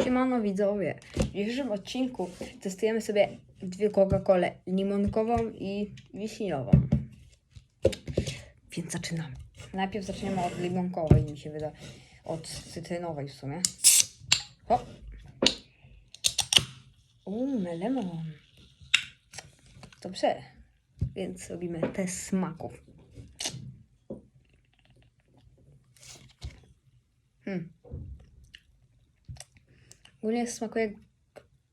Siemano widzowie, w dzisiejszym odcinku testujemy sobie dwie Coca-Colę, limonkową i wiśniową. Więc zaczynamy. Najpierw zaczniemy od limonkowej, mi się wyda, od cytrynowej w sumie. Hop. Uuu, lemon. Dobrze, więc robimy test smaków. Hmm. Ogólnie smakuje jak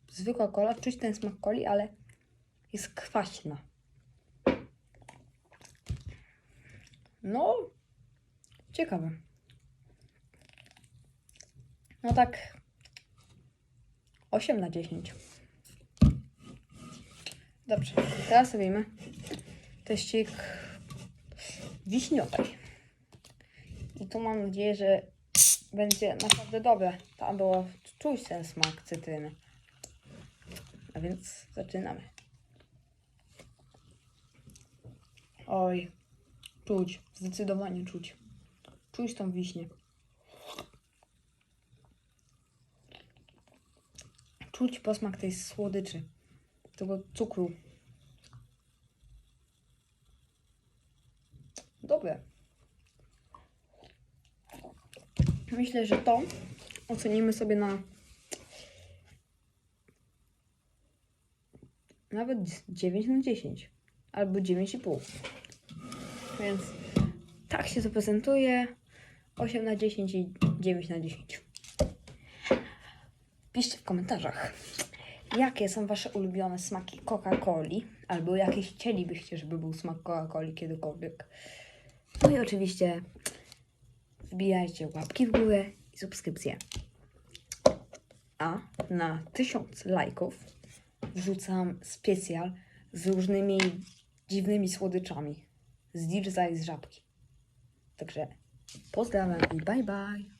zwykła kola. Czuć ten smak coli, ale jest kwaśna. No, ciekawe. No tak 8 na 10. Dobrze, teraz robimy teścik wiśniowej. I tu mam nadzieję, że będzie naprawdę dobre. Tam było czuć ten smak cytryny. A więc zaczynamy. Oj, czuć, zdecydowanie czuć. Czuć tą wiśnię. Czuć posmak tej słodyczy, tego cukru. Dobre. Myślę, że to ocenimy sobie na nawet 9 na 10 albo 9,5. Więc tak się to prezentuje. 8 na 10 i 9 na 10. Piszcie w komentarzach, jakie są Wasze ulubione smaki Coca-Coli, albo jakie chcielibyście, żeby był smak Coca-Coli kiedykolwiek. No i oczywiście wbijajcie łapki w górę i subskrypcję. A na 1000 lajków wrzucam specjal z różnymi dziwnymi słodyczami. Z dirza i z żabki. Także pozdrawiam i bye bye.